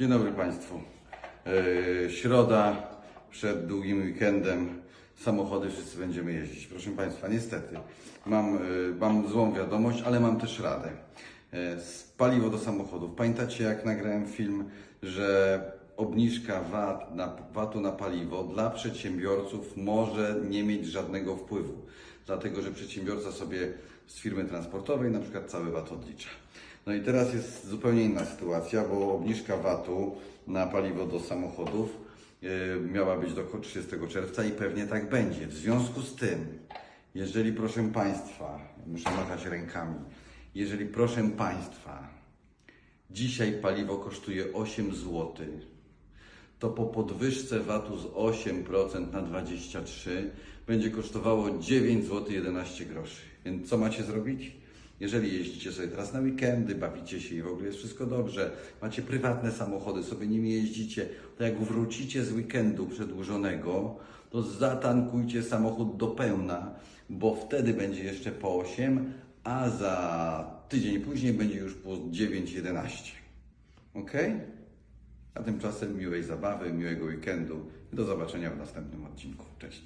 Dzień dobry Państwu. E, Środa przed długim weekendem. Samochody wszyscy będziemy jeździć. Proszę Państwa, niestety mam, e, mam złą wiadomość, ale mam też radę. E, Paliwo do samochodów. Pamiętacie jak nagrałem film, że obniżka VAT na, VAT-u na paliwo dla przedsiębiorców może nie mieć żadnego wpływu, dlatego że przedsiębiorca sobie z firmy transportowej na przykład cały VAT odlicza. No i teraz jest zupełnie inna sytuacja, bo obniżka VAT-u na paliwo do samochodów e, miała być do 30 czerwca i pewnie tak będzie. W związku z tym, jeżeli proszę Państwa, muszę machać rękami, jeżeli proszę Państwa, dzisiaj paliwo kosztuje 8 zł, to po podwyżce VAT-u z 8% na 23% będzie kosztowało 9 zł 11 groszy. Więc co macie zrobić? Jeżeli jeździcie sobie teraz na weekendy, bawicie się i w ogóle jest wszystko dobrze, macie prywatne samochody, sobie nimi jeździcie, to jak wrócicie z weekendu przedłużonego, to zatankujcie samochód do pełna, bo wtedy będzie jeszcze po 8, a za tydzień później będzie już po 9,11. Ok? A tymczasem miłej zabawy, miłego weekendu i do zobaczenia w następnym odcinku. Cześć.